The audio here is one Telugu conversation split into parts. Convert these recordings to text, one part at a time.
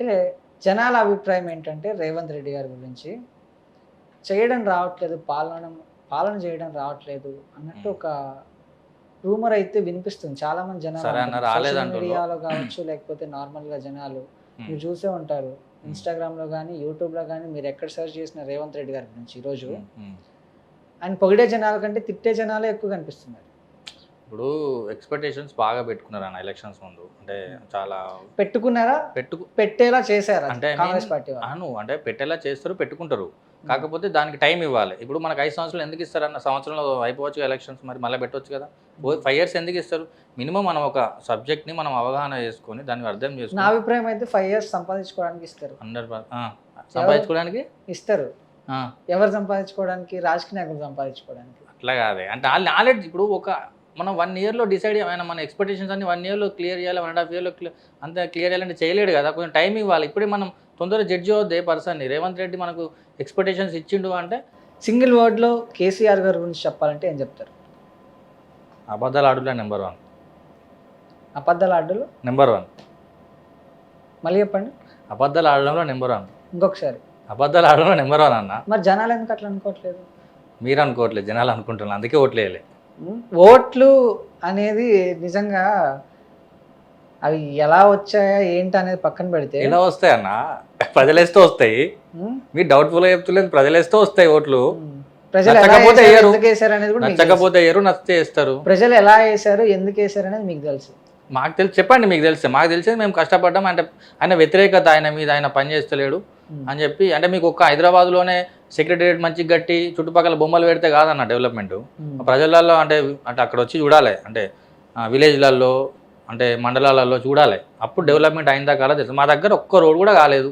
అంటే జనాల అభిప్రాయం ఏంటంటే రేవంత్ రెడ్డి గారి గురించి చేయడం రావట్లేదు పాలన పాలన చేయడం రావట్లేదు అన్నట్టు ఒక రూమర్ అయితే వినిపిస్తుంది. చాలా మంది జనాలు. మీడియాలో కావచ్చు లేకపోతే నార్మల్గా జనాలు మీరు చూసే ఉంటారు. ఇన్స్టాగ్రామ్లో కానీ యూట్యూబ్లో కానీ మీరు ఎక్కడ సెర్చ్ చేసిన రేవంత్ రెడ్డి గారి గురించి ఈ రోజు ఉమ్, ఉమ్. ఆయన పొగిడే జనాల కంటే తిట్టే జనాలే ఎక్కువ కనిపిస్తున్నారు. ఇప్పుడు ఎక్స్పెక్టేషన్స్ బాగా పెట్టుకున్నారు అన్న ఎలక్షన్స్ ముందు. అంటే చాలా పెట్టుకున్నారా? పెట్టుకు పెట్టేలా చేశారా అంటే కాంగ్రెస్ పార్టీ అను అంటే పెట్టేలా చేస్తారు పెట్టుకుంటారు. కాకపోతే దానికి టైం ఇవ్వాలి. ఇప్పుడు మనకు ఐదు సంవత్సరాలు ఎందుకు ఇస్తారన్న సంవత్సరంలో అయిపోవచ్చు ఎలక్షన్స్ మరి మళ్ళీ పెట్టవచ్చు కదా. ఫైవ్ ఇయర్స్ ఎందుకు ఇస్తారు? మినిమం మనం ఒక సబ్జెక్ట్ని మనం అవగాహన చేసుకొని దాన్ని అర్థం నా చేసుకొని అభిప్రాయం అయితే ఫైవ్ ఇయర్స్ సంపాదించుకోవడానికి ఇస్తారు. హండ్రెడ్ సంపాదించుకోవడానికి? ఇస్తారు. ఎవరు సంపాదించుకోవడానికి? రాజకీయ నాయకులు సంపాదించుకోవడానికి. అట్లా కాదే. అంటే వాళ్ళ నాలెడ్జ్ ఇప్పుడు ఒక మనం వన్ ఇయర్లో డిసైడ్ ఏమైనా మన ఎక్స్పెక్టేషన్స్ అన్ని వన్ ఇయర్లో క్లియర్ చేయాలి వన్ అండ్ హాఫ్ ఇయర్లో అంత క్లియర్ చేయాలంటే చేయలేడు కదా. కొంచెం టైం ఇవ్వాలి. ఇప్పుడే మనం తొందరగా జడ్జి అవుద్ది పర్సన్ని రేవంత్ రెడ్డి మనకు ఎక్స్పెక్టేషన్స్ ఇచ్చిండు అంటే సింగిల్ వర్డ్లో కేసీఆర్ గారి గురించి చెప్పాలంటే ఏం చెప్తారు? అబద్ధాలు ఆడులే నెంబర్ వన్ అబద్ధాల అడ్డులు నెంబర్ వన్ మళ్ళీ చెప్పండి. అబద్ధాలు ఆడడంలో నెంబర్ వన్ ఇంకొకసారి. అబద్ధాలు ఆడడంలో నెంబర్ వన్ అన్న. మరి జనాలు ఎందుకు అట్లా అనుకోవట్లేదు? మీరు అనుకోవట్లేదు. జనాలు అనుకుంటున్నారు. అందుకే ఓట్లు వేయలే ఉం? ఓట్లు అనేది నిజంగా అవి ఎలా వచ్చాయా ఏంటి అనేది పక్కన పెడితే ఎలా వస్తాయి అన్న ప్రజలేస్తే వస్తాయి ఉం? మీరు డౌట్ఫుల్గా చెప్తలేదు ప్రజలేస్తే వస్తాయి ఓట్లు నచ్చకపోతే వేయరు. తెలుసు. నచ్చకపోతే నచ్చితే వేస్తారు ప్రజలు ఎలా వేశారు ఎందుకు వేశారు అనేది మీకు తెలుసు మాకు తెలిసి చెప్పండి మీకు తెలిస్తే మాకు తెలిసేది మేము కష్టపడ్డాం అంటే ఆయన వ్యతిరేకత ఆయన మీద ఆయన పని చేస్తలేడు. అని చెప్పి అంటే మీకు ఒక్క హైదరాబాద్లోనే సెక్రటరియట్ మంచిగా కట్టి చుట్టుపక్కల బొమ్మలు పెడితే కాదన్న డెవలప్మెంట్ ఉం. ప్రజలలో అంటే అంటే అక్కడ వచ్చి చూడాలి. అంటే విలేజ్లలో అంటే మండలాలలో చూడాలి. అప్పుడు డెవలప్మెంట్ అయిన దాకా తెలుసు. మా దగ్గర ఒక్క రోడ్ కూడా కాలేదు.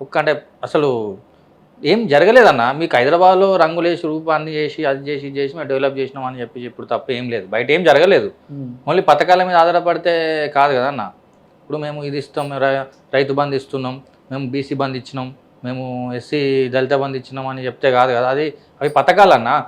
ఒక్క అంటే అసలు ఏం జరగలేదన్న. మీకు హైదరాబాద్లో రంగులేసి రూపాన్ని చేసి అది చేసి చేసి మేము డెవలప్ చేసినాం అని చెప్పి ఇప్పుడు తప్ప ఏం లేదు. బయట ఏం జరగలేదు. ఉం. ఓన్లీ పథకాల మీద ఆధారపడితే కాదు కదా అన్న ఇప్పుడు మేము ఇది ఇస్తాం రైతు బంధు ఇస్తున్నాం. మేము బీసీ బంద్ ఇచ్చినాం మేము ఎస్సీ దళిత బంద్ ఇచ్చినాం అని చెప్తే కాదు కదా అది అవి పథకాలన్నా?